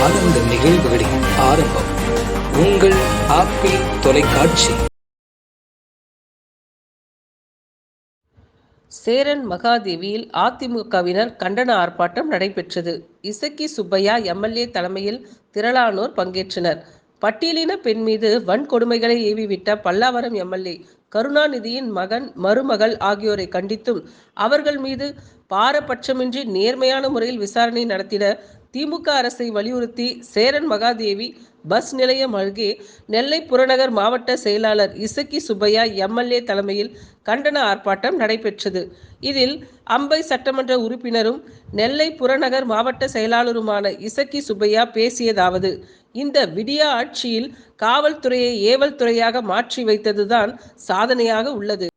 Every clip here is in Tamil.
ஆனந்த நிகழ்வுகளின் ஆரம்பம். உங்கள் ஆப்பிள் தொலைக்காட்சி. சேரன் மகாதேவியில் அதிமுகவினர் கண்டன ஆர்ப்பாட்டம் நடைபெற்றது. இசக்கி சுப்பையா எம்எல்ஏ தலைமையில் திரளானோர் பங்கேற்றனர். பட்டியலின பெண் மீது வன்கொடுமைகளை ஏவிவிட்ட பல்லாவரம் எம்எல்ஏ கருணாநிதியின் மகன் மருமகள் ஆகியோரை கண்டித்தும் அவர்கள் மீது பாரபட்சமின்றி நேர்மையான முறையில் விசாரணை நடத்திட திமுக அரசை வலியுறுத்தி சேரன் மகாதேவி பஸ் நிலையம் அருகே நெல்லை புறநகர் மாவட்ட செயலாளர் இசக்கி சுப்பையா எம்எல்ஏ தலைமையில் கண்டன ஆர்ப்பாட்டம் நடைபெற்றது. இதில் அம்பை சட்டமன்ற உறுப்பினரும் நெல்லை புறநகர் மாவட்ட செயலாளருமான இசக்கி சுப்பையா பேசியதாவது இந்த விடியா ஆட்சியில் காவல்துறையை ஏவல் துறையாக மாற்றி வைத்ததுதான் சாதனையாக உள்ளது.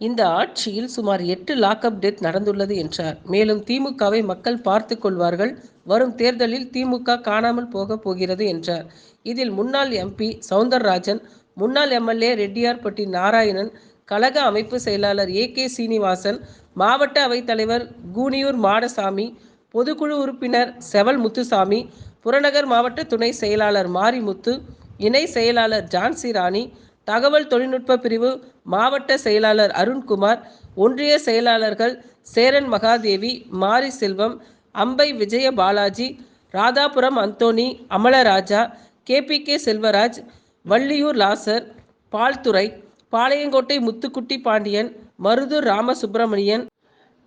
இந்த ஆட்சியில் சுமார் எட்டு லாக்அப் டெத் நடந்துள்ளது என்றார். மேலும் திமுகவை மக்கள் பார்த்து கொள்வார்கள். வரும் தேர்தலில் திமுக காணாமல் போக போகிறது என்றார். இதில் முன்னாள் எம்பி சவுந்தரராஜன் முன்னாள் எம்எல்ஏ ரெட்டியார்பட்டி நாராயணன் கழக அமைப்பு செயலாளர் ஏ கே சீனிவாசன் மாவட்ட அவைத்தலைவர் கூனியூர் மாடசாமி பொதுக்குழு உறுப்பினர் செவல் முத்துசாமி புறநகர் மாவட்ட துணை செயலாளர் மாரிமுத்து இணை செயலாளர் ஜான்சி ராணி தகவல் தொழில்நுட்ப பிரிவு மாவட்ட செயலாளர் அருண்குமார் ஒன்றிய செயலாளர்கள் சேரன் மகாதேவி மாரி செல்வம் அம்பை விஜய பாலாஜி ராதாபுரம் அந்தோணி அமலராஜா கேபிகே செல்வராஜ் வள்ளியூர் லாசர் பால்துறை பாளையங்கோட்டை முத்துக்குட்டி பாண்டியன் மருதூர் ராமசுப்பிரமணியன்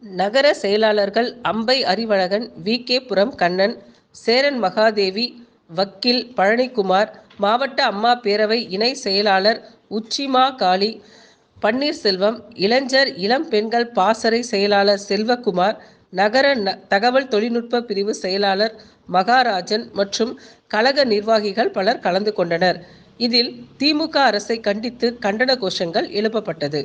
நகர செயலாளர்கள் அம்பை அறிவழகன் வி கே புரம் கண்ணன் சேரன் மகாதேவி வக்கீல் பழனிக்குமார் மாவட்ட அம்மா பேரவை இணை செயலாளர் உச்சிமா காளி பன்னீர்செல்வம் இளைஞர் இளம் பெண்கள் பாசறை செயலாளர் செல்வகுமார் நகர ந தகவல் தொழில்நுட்ப பிரிவு செயலாளர் மகாராஜன் மற்றும் கழக நிர்வாகிகள் பலர் கலந்து கொண்டனர். இதில் திமுக அரசை கண்டித்து கண்டன கோஷங்கள் எழுப்பப்பட்டது.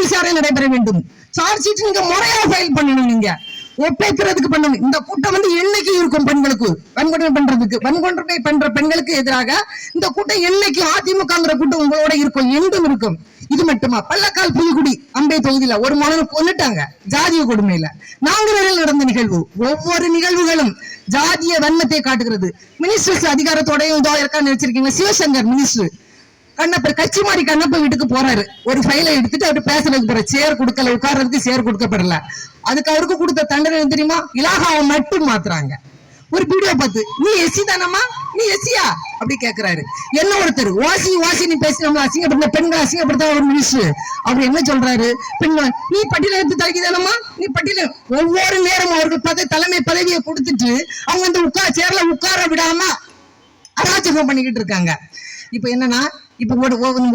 விசாரணை நடைபெற வேண்டும். சார்ஜ் ஷீட் நீங்க முறையா ஃபைல் பண்ணணும் நீங்க. ஒப்பேக்கிறதுக்கு பண்ணணும் இந்த கூட்டம் வந்து என்னைக்கு இருக்கும் பெண்களுக்கு. வன்கொடுமை பண்றதுக்கு. வன்கொடுமை பண்ற பெண்களுக்கு எதிராக இந்த கூட்டம் என்னைக்கு அதிமுகங்கிற கூட்டம் உங்களோட இருக்கும் எங்கும் இருக்கும். இது மட்டுமா? பள்ளக்கால் புதுக்குடி அம்பை தொகுதியில ஒரு மகனை கொண்டுட்டாங்க ஜாதிய கொடுமையில. நாங்குநரில் நடந்த நிகழ்வு ஒவ்வொரு நிகழ்வுகளும் ஜாதிய வன்மத்தை காட்டுகிறது. மினிஸ்டர்ஸ் அதிகாரத்தோடையும் இதோ இருக்கான்னு வச்சிருக்கீங்க சிவசங்கர் மினிஸ்டர் கண்ணப்பர் கட்சி மாறி கண்ணப்ப வீட்டுக்கு போறாரு. ஒரு ஃபைலை எடுத்துட்டு அவர் பேசுறதுக்கு போற சேர் கொடுக்கல உட்கார்றதுக்கு சேர் கொடுக்கப்படல. அதுக்கு அவருக்கு கொடுத்த தண்டனை தெரியுமா? இலாகாவை மட்டும் மாத்துறாங்க. ஒரு வீடியோ பார்த்து நீ எஸ்சி தானம்மா? நீ எஸ்சியா அப்படி கேக்குறாரு. என்ன ஒருத்தர் வாசி வாசி நீ பேசி நம்ம அசிங்கப்படுத்த பெண்கள் அசிங்கப்படுத்த ஒரு மினிஸ்டர் அவர் என்ன சொல்றாரு? பெண்கள் நீ பட்டியல எடுத்து தலைக்கு தானம்மா? நீ பட்டியல ஒவ்வொரு நேரமும் அவருக்கு பதவி தலைமை பதவியை கொடுத்துட்டு அவங்க வந்து உட்கார சேர்ல உட்கார விடாம அராஜகம் பண்ணிக்கிட்டு இருக்காங்க. இப்ப என்னன்னா இப்ப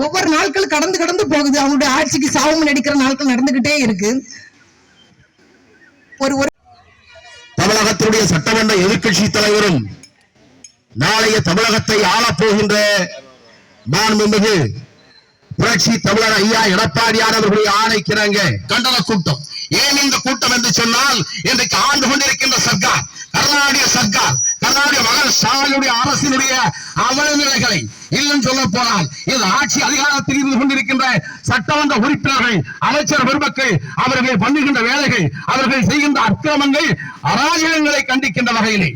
ஒவ்வொரு நாட்கள் கடந்து கடந்து போகுது. அவங்களுடைய ஆட்சிக்கு சாவம் நடிக்கிற நாட்கள் நடந்துகிட்டே இருக்கு. ஒரு ஒரு தமிழகத்தினுடைய சட்டமன்ற எதிர்கட்சி தலைவரும் நாளைய தமிழகத்தை ஆளப்போகின்ற மாண்புமிகு புரட்சி தமிழர் ஐயா எடப்பாடியார் அவர்களுடைய ஆணைக்கிறாங்க கண்டன கூட்டம். ஏன் இந்த கூட்டம் என்று சொன்னால் இன்றைக்கு ஆண்டு கொண்டிருக்கின்ற சர்க்கார் கர்நாடக சர்க்கார் தன்னுடைய மகன் சாலுடைய அரசினுடைய அவலநிலைகளை இல்லைன்னு சொல்ல போனால் இது ஆட்சி அதிகாரத்தில் இருந்து கொண்டிருக்கின்ற சட்டமன்ற உறுப்பினர்கள் அமைச்சர் பெருமக்கள் அவர்கள் பண்ணுகின்ற வேலைகள் அவர்கள் செய்கின்ற அக்கிரமங்கள் அராஜகங்களை கண்டிக்கின்ற வகையிலே.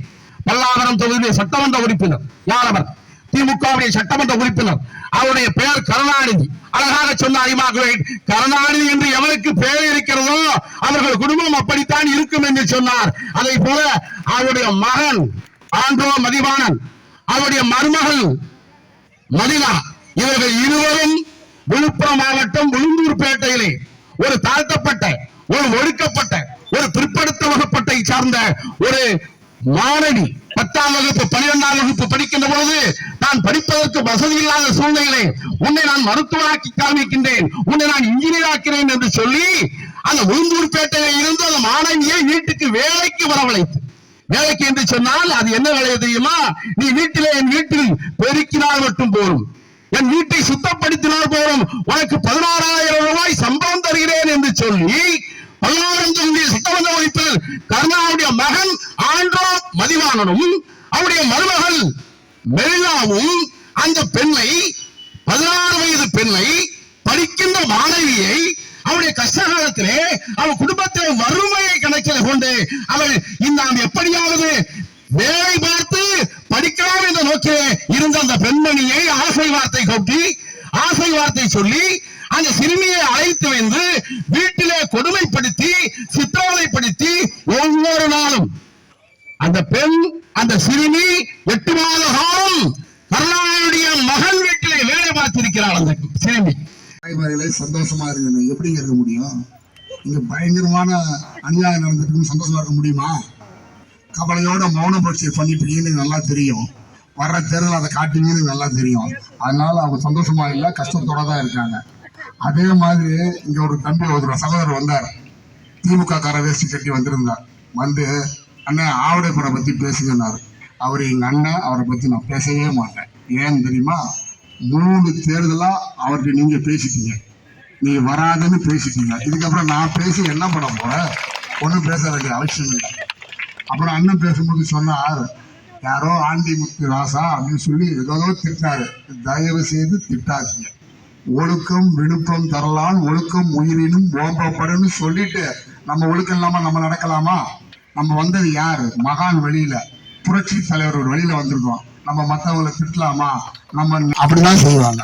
பல்லாவரம் தொகுதியில் சட்டமன்ற உறுப்பினர் யார் அவர்? திமுகவுடைய சட்டமன்ற உறுப்பினர். அவருடைய பெயர் கருணாநிதி. அழகாக சொன்ன கருணாநிதி என்று எவருக்கு பெயர் இருக்கிறதோ அவர்கள் குடும்பம் அப்படித்தான் இருக்கும் என்று சொன்னார். அதை போல அவருடைய மகன் ஆண்டோ மதிவானன். அவருடைய மருமகள் மதினா இவர்கள் இருவரும் விழுப்புரம் மாவட்டம் உளுந்தூர்பேட்டையிலே ஒரு தாழ்த்தப்பட்ட ஒரு ஒடுக்கப்பட்ட ஒரு பிற்படுத்த வகுப்பட்டை சார்ந்த ஒரு மாணவி பத்தாம் வகுப்பு பனிரெண்டாம் வகுப்பு படிக்கின்ற போது நான் படிப்பதற்கு வசதி இல்லாத சூழ்நிலை உன்னை நான் மருத்துவராக்கி காமிக்கின்றேன் உன்னை நான் இன்ஜினியர் ஆக்கிறேன் என்று சொல்லி அந்த உளுந்தூர்பேட்டையில் இருந்து அந்த மாணவியை வீட்டுக்கு வேலைக்கு வரவழைத்து வேலைக்கு என்று சொன்னால் அது என்ன வேலை தெரியுமா? நீ வீட்டிலே என் வீட்டில் பெருக்கினால் மட்டும் போரும். என் வீட்டை சுத்தப்படுத்தினால் போதும் உனக்கு பதினாறாயிரம் ரூபாய் சம்பளம் தருகிறேன் என்று சொல்லி பல்லாயிரம் தொகுதி சட்டமன்ற உறுப்பினர் கருணாவுடைய மகன் ஆண்டோ மதிவானனும் அவருடைய மருமகள் மெரினாவும் அந்த பெண்ணை பதினாறு வயது பெண்ணை படிக்கின்ற மாணவியை அவனுடைய கஷ்ட காலத்திலே அவன் வறுமையை கணக்கில் கொண்டு அவள் இந்த நாம் எப்படியாவது வேலை பார்த்து படிக்கலாம் என்ற நோக்கிலே இருந்த அந்த பெண்மணியை ஆசை வார்த்தை கொட்டி ஆசை வார்த்தை சொல்லி அந்த சிறுமியை அழைத்து வந்து வீட்டிலே கொடுமைப்படுத்தி சித்திரவதைப்படுத்தி ஒவ்வொரு நாளும் அந்த பெண் அந்த சிறுமி எட்டு மாத காலம் கருணாநிதியுடைய மகன் வீட்டிலே வேலை பார்த்திருக்கிறாள் அந்த சிறுமி தாய்மார்களே சந்தோஷமா இருங்க எப்படிங்க இருக்க முடியும் இங்க பயங்கரமான அநியாயம் நடந்துருக்குன்னு சந்தோஷமா இருக்க முடியுமா? கவலையோட மௌன பரிசை பண்ணிட்டு நல்லா தெரியும். வர்ற தேர்தல் அதை காட்டுவீங்கன்னு நல்லா தெரியும். அதனால அவங்க சந்தோஷமா இல்லை கஷ்டத்தோட தான் இருக்காங்க. அதே மாதிரி இங்க ஒரு தம்பி ஒரு சகோதரர் வந்தார். திமுக கார வேஷ்டி கட்டி வந்திருந்தார். வந்து அண்ணன் ஆவடை படம் பத்தி பேசுங்கன்னாரு அவர் எங்க அண்ணன் அவரை பத்தி நான் பேசவே மாட்டேன். ஏன்னு தெரியுமா? மூணு தேர்தலா அவர்கிட்ட நீங்க பேசிட்டீங்க. நீ வராதுன்னு பேசிட்டீங்க. இதுக்கப்புறம் நான் பேசி என்ன பண்ண போறேன்? ஒன்றும் பேச வேண்டிய அவசியம் இல்லை. அப்புறம் அண்ணன் பேசும்போது சொன்னார் யாரோ ஆண்டி முத்து ராசா அப்படின்னு சொல்லி ஏதோ திட்டாரு. தயவு செய்து திட்டாதீங்க. ஒழுக்கம் விழுப்பம் தரலாம் ஒழுக்கம் உயிரினும் ஓம்பப்படும்னு சொல்லிட்டு நம்ம ஒழுக்கம் இல்லாம நம்ம நடக்கலாமா? நம்ம வந்தது யாரு? மகான் வெளியில. புரட்சி தலைவர் ஒரு வெளியில வந்திருக்கோம். நம்ம மற்றவங்களை திட்டலாமா? நம்ம அப்படிதான் செய்வாங்க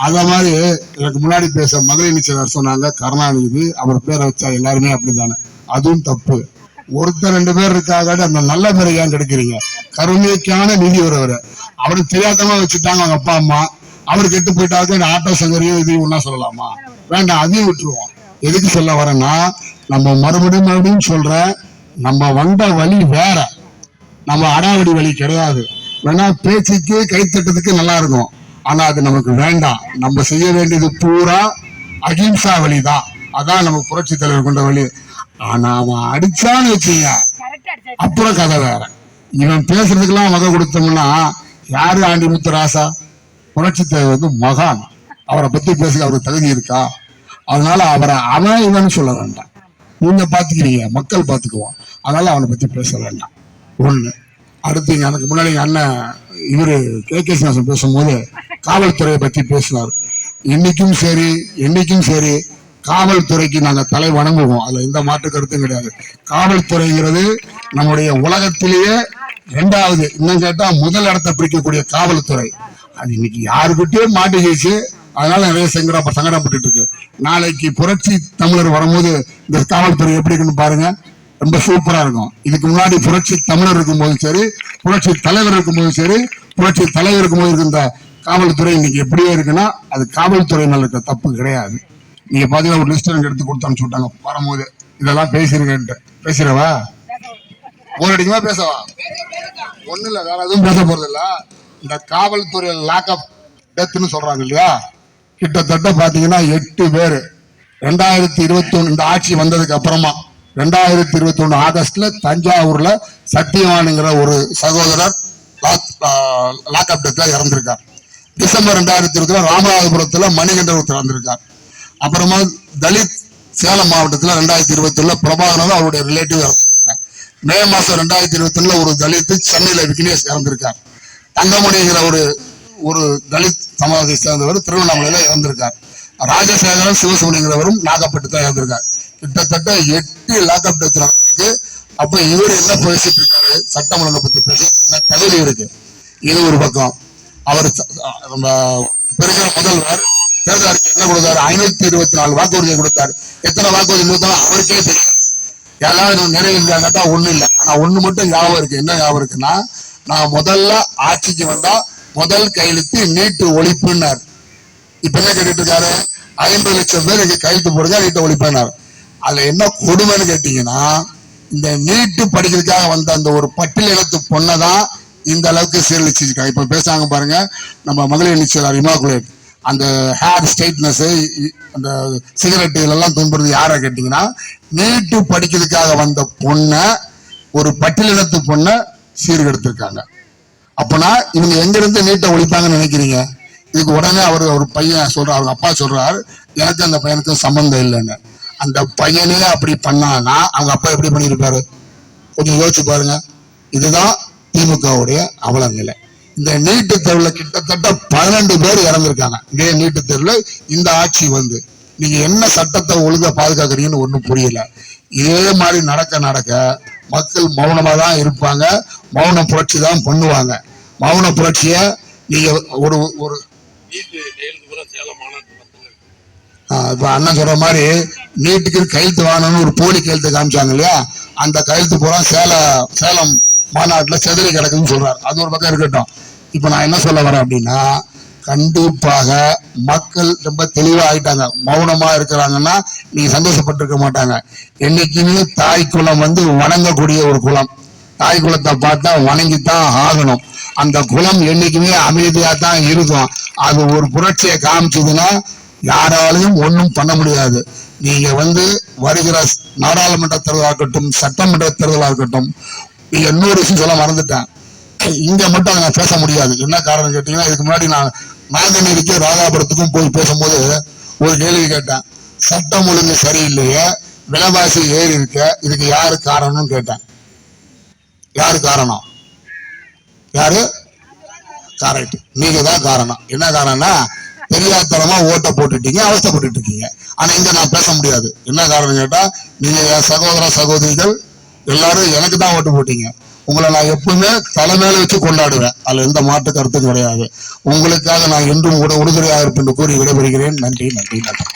அத மாதிரி எனக்கு முன்னாடி பேச மதுரை நிச்சயம் சொன்னாங்க கருணாநிதி அவர் பேரை வச்சா எல்லாருமே அப்படிதானே? அதுவும் தப்பு. ஒருத்தர் ரெண்டு பேர் இருக்காக அந்த நல்ல பேரை ஏன் கிடைக்கிறீங்க? கருணைக்கான நிதி ஒருவர் அவரு தெரியாதமா வச்சுட்டாங்க அவங்க அப்பா அம்மா. அவர் கெட்டு போயிட்டாக்க ஆட்டோ சங்கரையும் இதையும் ஒன்னா சொல்லலாமா? வேண்டாம் அதையும் விட்டுருவோம். எதுக்கு சொல்ல வரேன்னா நம்ம மறுபடியும் மறுபடியும் சொல்றேன் நம்ம வந்த வழி வேற. நம்ம அடாவடி வழி கிடையாது. வேணா பேச்சுக்கு கைத்தட்டத்துக்கு நல்லா இருக்கும். ஆனா அது நமக்கு வேண்டாம். நம்ம செய்ய வேண்டியது பூரா அகிம்சா வழிதான் அதான் நம்ம புரட்சி தலைவர் கொண்ட வழி. ஆனா அவன் அடிச்சான்னு வச்சுங்க. அப்புறம் கதை வேற. இவன் பேசுறதுக்கெல்லாம் வகை கொடுத்தோம்னா யாரு ஆண்டிமுத்து ராசா? புரட்சி தலைவர் வந்து மகான். அவரை பத்தி பேசுக அவருக்கு தகுதி இருக்கா? அதனால அவரை அவன் இவன் சொல்ல வேண்டாம். நீங்க பாத்துக்கிறீங்க மக்கள் பாத்துக்குவோம் அதனால அவனை பத்தி பேச வேண்டாம். ஒண்ணு. அடுத்து எனக்கு முன்னாடி அண்ணன் இவரு கே. கே. சிவாசன் பேசும்போது காவல்துறையை பத்தி பேசினார். இன்னைக்கும் சரி என்னைக்கும் சரி காவல்துறைக்கு நாங்க தலை வணங்குவோம். அதுல எந்த மாற்று கருத்தும் கிடையாது. காவல்துறைங்கிறது நம்முடைய உலகத்திலேயே ரெண்டாவது இன்னும் கேட்டா முதல் இடத்தை பிடிக்கக்கூடிய காவல்துறை. அது இன்னைக்கு யாருக்கிட்டயே மாட்டிக்கிச்சு அதனால நிறைய சங்கடம் சங்கடப்பட்டு இருக்கு. நாளைக்கு புரட்சி தமிழர் வரும்போது இந்த காவல்துறை எப்படி இருக்குன்னு பாருங்க. ரொம்ப சூப்பரா இருக்கும். இதுக்கு முன்னாடி புரட்சி தமிழர் இருக்கும்போது சரி புரட்சி தலைவர் இருக்கும்போது சரி புரட்சி தலைவர் இருக்கும்போது இருக்கின்ற இந்த காவல்துறை இன்னைக்கு எப்படியோ இருக்குன்னா அது காவல்துறை மேல இருக்க தப்பு கிடையாது. நீங்க பாத்தீங்கன்னா ஒரு லிஸ்ட் எனக்கு எடுத்து கொடுத்து அனுப்பிச்சு விட்டாங்க. வரும்போது இதெல்லாம் பேசிருக்கேன்ட்டு பேசுறவா? ஒரு அடிக்குமா பேசவா? ஒண்ணு இல்ல வேற எதுவும் பேச போறது இல்ல. இந்த காவல்துறை லாக்அப் டெத்னு சொல்றாங்க இல்லையா? கிட்டத்தட்ட பாத்தீங்கன்னா எட்டு பேர். ரெண்டாயிரத்தி இருபத்தி ஒண்ணு இந்த ஆட்சி வந்ததுக்கு அப்புறமா ரெண்டாயிரத்தி இருபத்தி ஒன்று ஆகஸ்ட்ல தஞ்சாவூர்ல சத்தியவானுங்கிற ஒரு சகோதரர் லாக்அப் டெத்ல இறந்திருக்கார். டிசம்பர் ரெண்டாயிரத்தி இருபத்தி ராமநாதபுரத்துல மணிகண்டன் ஒருத்தர் இறந்திருக்கார். அப்புறமா தலித் சேலம் மாவட்டத்துல ரெண்டாயிரத்தி இருபத்தி ஒண்ணுல பிரபாகரன் அவருடைய ரிலேட்டிவ் இறந்துருக்காங்க. மே மாசம் ரெண்டாயிரத்தி இருபத்தி ஒண்ணுல ஒரு தலித்து சென்னையில விக்னேஷ் இறந்திருக்கார். தங்கமணிங்கிற ஒரு ஒரு தலித் சமாஜத்தை சேர்ந்தவர் திருவண்ணாமலையில இறந்திருக்கார். ராஜசேகரன் சிவசுமணிங்கிறவரும் நாகப்பட்டு தான் இறந்திருக்கார். கிட்டத்தட்ட எட்டு லாக்அப் டெத் நடந்திருக்கு அப்ப இவர் என்ன பேசிட்டு இருக்காரு? சட்டம் ஒழுங்கை பத்தி பேச தகுதி இருக்கு? இது ஒரு பக்கம். அவர் நம்ம பெருகிற முதல்வர் தேர்தல் அறிக்கை என்ன கொடுத்தாரு? ஐநூத்தி இருபத்தி நாலு வாக்குறுதியை கொடுத்தாரு. எத்தனை வாக்குறுதி கொடுத்தாலும் அவருக்கே தெரியும் ஏதாவது நிறைவேறியாங்கட்டா ஒண்ணு இல்ல. ஆனா ஒண்ணு மட்டும் ஞாபகம் இருக்கு. என்ன ஞாபகம் இருக்குன்னா நான் முதல்ல ஆட்சிக்கு வந்தா முதல் கையெழுத்து நீட்டு ஒழிப்புன்னார். இப்ப என்ன கேட்டுட்டு இருக்காரு? ஐம்பது லட்சம் பேர் இங்க கையெழுத்து போடுங்க நீட்டு ஒழிப்புனார் அதுல என்ன கொடுமைன்னு கேட்டீங்கன்னா இந்த நீட்டு படிக்கிறதுக்காக வந்த அந்த ஒரு பட்டியலினத்து பொண்ணை தான் இந்த அளவுக்கு சீரழிச்சிருக்காங்க. இப்ப பேசுறாங்க பாருங்க நம்ம மகளிர் நிச்சயம் இமாகுலேட் அந்த ஹேர் ஸ்ட்ரைட்னஸ் அந்த சிகரெட்டு இதெல்லாம் துன்புறது யாரை கேட்டீங்கன்னா நீட்டு படிக்கிறதுக்காக வந்த பொண்ணை ஒரு பட்டியலினத்து பொண்ணை சீர்கெடுத்திருக்காங்க. அப்பனா இவங்க எங்க இருந்து நீட்டை ஒழிப்பாங்கன்னு நினைக்கிறீங்க? இதுக்கு உடனே அவர் ஒரு பையன் சொல்றாரு அவங்க அப்பா சொல்றாரு எனக்கு அந்த பையனுக்கு சம்பந்தம் இல்லைன்னு. அந்த பையனே அப்படி பண்ணானா அவங்க அப்பா எப்படி பண்ணியிருப்பாரு? கொஞ்சம் யோசிச்சு பாருங்க. இதுதான் திமுகவுடைய அவல நிலை. இந்த நீட்டு தேர்வுல கிட்டத்தட்ட பன்னெண்டு பேர் இறந்திருக்காங்க. இதே நீட்டு தேர்வுல இந்த ஆட்சி வந்து நீங்க என்ன சட்டத்தை ஒழுங்கா பாதுகாக்கிறீங்கன்னு ஒண்ணும் புரியல. இதே மாதிரி நடக்க நடக்க மக்கள் மௌனமா தான் இருப்பாங்க. மௌன புரட்சி தான் பண்ணுவாங்க. மௌன புரட்சிய நீங்க ஒரு ஒரு இப்ப அண்ணன் சொல்ற மாதிரி நீட்டுக்கு கையெழுத்து வாங்கணும்னு ஒரு போலி கையெழுத்து காமிச்சாங்க இல்லையா? அந்த கையெழுத்து பூரா சேல சேலம் மாநாட்டுல செதறி கிடக்குதுன்னு சொல்றாரு. அது ஒரு பக்கம் இருக்கட்டும். இப்ப நான் என்ன சொல்ல வரேன் அப்படின்னா கண்டிப்பாக மக்கள் ரொம்ப தெளிவா ஆயிட்டாங்க. மௌனமா இருக்கிறாங்கன்னா நீங்க சந்தோஷப்பட்டிருக்க மாட்டாங்க. என்னைக்குமே தாய் குலம் வந்து வணங்கக்கூடிய ஒரு குலம். தாய் குலத்தை பார்த்தா வணங்கித்தான் ஆகணும். அந்த குலம் என்னைக்குமே அமைதியா தான் இருக்கும். அது ஒரு புரட்சியை காமிச்சதுன்னா யாராலையும் ஒன்றும் பண்ண முடியாது. நீங்க வந்து வருகிற நாடாளுமன்ற தேர்தலா இருக்கட்டும் சட்டமன்ற தேர்தலா இருக்கட்டும் நீங்க இன்னொரு விஷயம் சொல்ல மறந்துட்டேன். இங்க மட்டும் அதை நான் பேச முடியாது. என்ன காரணம் கேட்டீங்கன்னா இதுக்கு முன்னாடி நான் நாகநேரிக்கும் ராதாபுரத்துக்கும் போய் பேசும்போது ஒரு கேள்வி கேட்டேன். சட்டம் ஒழுங்கு சரியில்லையே விலைவாசி ஏறி இருக்க இதுக்கு யாரு காரணம்னு கேட்டேன். யாரு காரணம்? யாரு? கரெக்ட் நீங்க தான் காரணம். என்ன காரணம்னா தெரியாதனமா ஓட்ட போட்டுட்டீங்க அவஸ்தப்பட்டு இருக்கீங்க ஆனா இங்க நான் பேச முடியாது. என்ன காரணம் கேட்டா நீங்க என் சகோதர சகோதரிகள் எல்லாரும் எனக்கு தான் ஓட்டு போட்டீங்க. உங்களை நான் எப்பவுமே தலைமையில வச்சு கொண்டாடுவேன். அதுல எந்த மாற்று கருத்தும் கிடையாது. உங்களுக்காக நான் என்றும் கூட உறுதுணையாக இருப்பேன் என்று கூறி விடைபெறுகிறேன். நன்றி நன்றி நன்றி.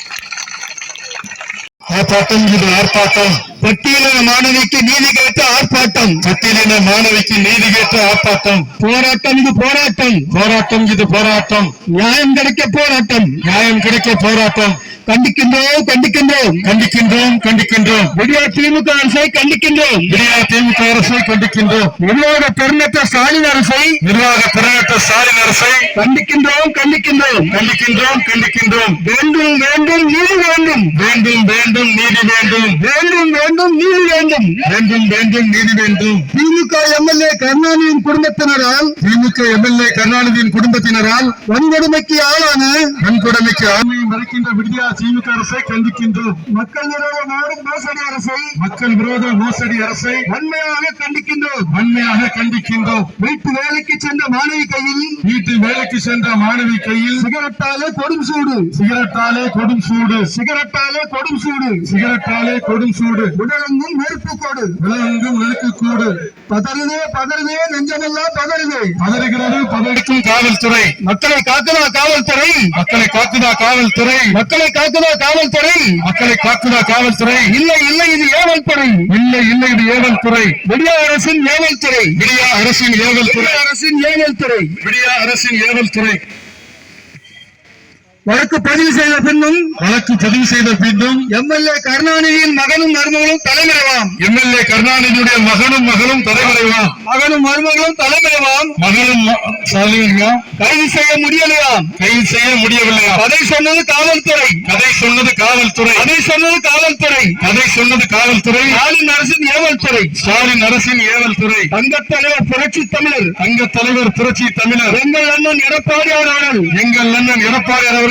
ஆர்ப்பாட்டம் இது ஆர்ப்பாட்டம். பட்டியலின மாணவிக்கு நீதி கேட்ட ஆர்ப்பாட்டம். பட்டியலின மாணவிக்கு நீதி கேட்ட ஆர்ப்பாட்டம். போராட்டம் இது போராட்டம். போராட்டம் இது போராட்டம். நியாயம் கிடைக்க போராட்டம். நியாயம் கிடைக்க போராட்டம். கண்டிக்கின்றோம் கண்டிக்கின்றோம். கண்டிக்கின்றோம் கண்டிக்கின்றோம். விடியா திமுக அரசை கண்டிக்கின்றோம். விடியா திமுக அரசை கண்டிக்கின்றோம். நிர்வாக பெருநற்ற ஸ்டாலின் அரசை நிர்வாக பெருநற்ற ஸ்டாலின் அரசை கண்டிக்கின்றோம் கண்டிக்கின்றோம். கண்டிக்கின்றோம் கண்டிக்கின்றோம். வேண்டும் வேண்டும் நீதி வேண்டும். வேண்டும் வேண்டும் நீதி வேண்டும். வேண்டும் வேண்டும் நீதி வேண்டும். வேண்டும் வேண்டும் நீதி வேண்டும். திமுக எம்எல்ஏ கருணாநிதியின் குடும்பத்தினரால் திமுக எம்எல்ஏ கருணாநிதியின் குடும்பத்தினரால் வன்கொடுமைக்கு ஆளான வன்கொடுமைக்கு ஆண்மையை மறைக்கின்ற விடியா திமுக அரசை கண்டிக்கின்றோம். மக்கள் விரோத நாடும் மோசடி அரசை. மக்கள் விரோத மோசடி அரசை வன்மையாக கண்டிக்கின்றோம். வன்மையாக கண்டிக்கின்றோம். வீட்டு வேலைக்கு சென்ற மாணவி கையில் வீட்டு வேலைக்கு சென்ற மாணவி கையில் சிகரெட்டாலே கொடும் சூடு. சிகரெட்டாலே கொடும் சூடு. சிகரெட்டாலே கொடும் சூடு. சிகரெட்டாலே கொடும் சூடு. உடலெங்கும் நெருப்பு கோடு. உடலெங்கும் நெருப்பு கூடு. பதறுதே பதறுதே நெஞ்சமெல்லாம் பதறுதே. பதறுகிறது பதறிக்கும் காவல்துறை. மக்களை காக்குதா காவல்துறை? மக்களை காக்குதா காவல்துறை? மக்களை காக்குதா காவல்துறை? மக்களை காக்குதா காவல்துறை? இல்லை இல்லை இது ஏவல் துறை இல்லை இல்லை இது ஏவல் துறை விடியா அரசின் ஏவல் துறை விடியா அரசின் ஏவல் துறை அரசின் ஏவல் துறை விடியா அரசின் ஏவல் துறை வழக்கு பதிவு செய்த பின்னும் வழக்கு பதிவு செய்த பின்னும் எம்எல்ஏ கருணாநிதியின் மகனும் மருமகளும் தலைமறைவாம். எம்எல்ஏ கருணாநிதியுடைய மகனும் மகளும் தலைமறைவாம். மகனும் மருமகளும் தலைமறைவாம். மகளும் கைது செய்ய முடியலையாம். கைது செய்ய முடியவில்லையா? கதை சொன்னது காவல்துறை. கதை சொன்னது காவல்துறை. கதை சொன்னது காவல்துறை. கதை சொன்னது காவல்துறை. ஸ்டாலின் அரசின் ஏவல் துறை ஸ்டாலின் அரசின் ஏவல் துறை தங்கத் தலைவர் புரட்சி தமிழர். தங்க தலைவர் புரட்சி தமிழர். எங்கள் அண்ணன் எடப்பாடியார் அவர்கள். எங்கள் அண்ணன் எடப்பாடியார்